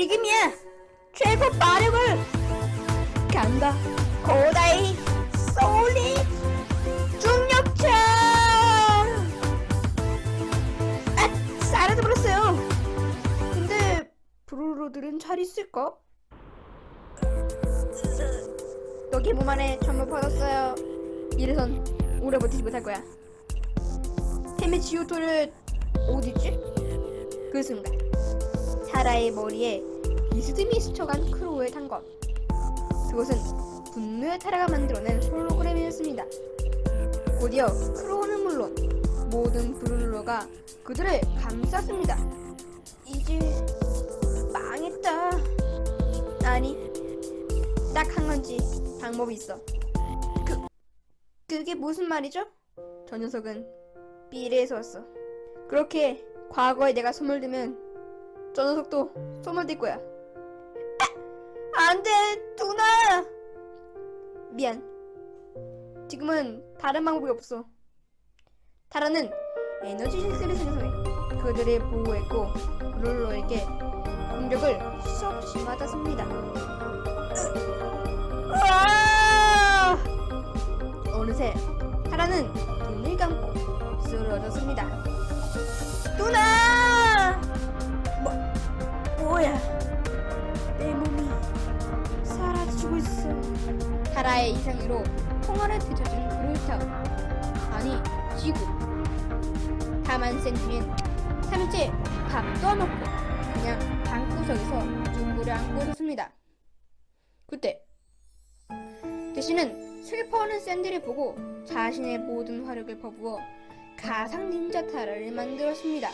지금이야! 최고 마력을! 간다! 고다이 소울리 중력차! 아! 사라져 버렸어요! 근데 브루로들은 잘 있을까? 여기 몸 안에 전부 받았어요. 이래선 오래 버티지 못할 거야. 템의 지오토를 어디지? 그 순간 사라의 머리에 리스듬이 스쳐간 크로우의 탄것. 그것은 분노의 타라가 만들어낸 홀로그램이었습니다. 곧이어 크로우는 물론 모든 브룰로가 그들을 감쌌습니다. 이제 망했다. 아니, 딱한 가지 방법이 있어. 그, 그게 무슨 말이죠? 저 녀석은 미래에서 왔어. 그렇게 과거에 내가 손을 대면 저 녀석도 손을 댈 거야. 아, 안 돼, 누나! 미안. 지금은 다른 방법이 없어. 타라는 에너지 실수를 생성해 그들을 보호했고 룰러에게 공격을 수없이 맞았습니다. 으아! 어느새 타라는 눈을 감고 쓰러졌습니다. 누나! 타라의 이상으로 통화를 되찾은 브루터. 아니, 지구. 다만 샌디는 3일째 밥도 안 먹고 그냥 방구석에서 눈물을 안고 있었습니다. 그때 대신은 슬퍼하는 샌디를 보고 자신의 모든 화력을 퍼부어 가상 닌자 타라를 만들었습니다.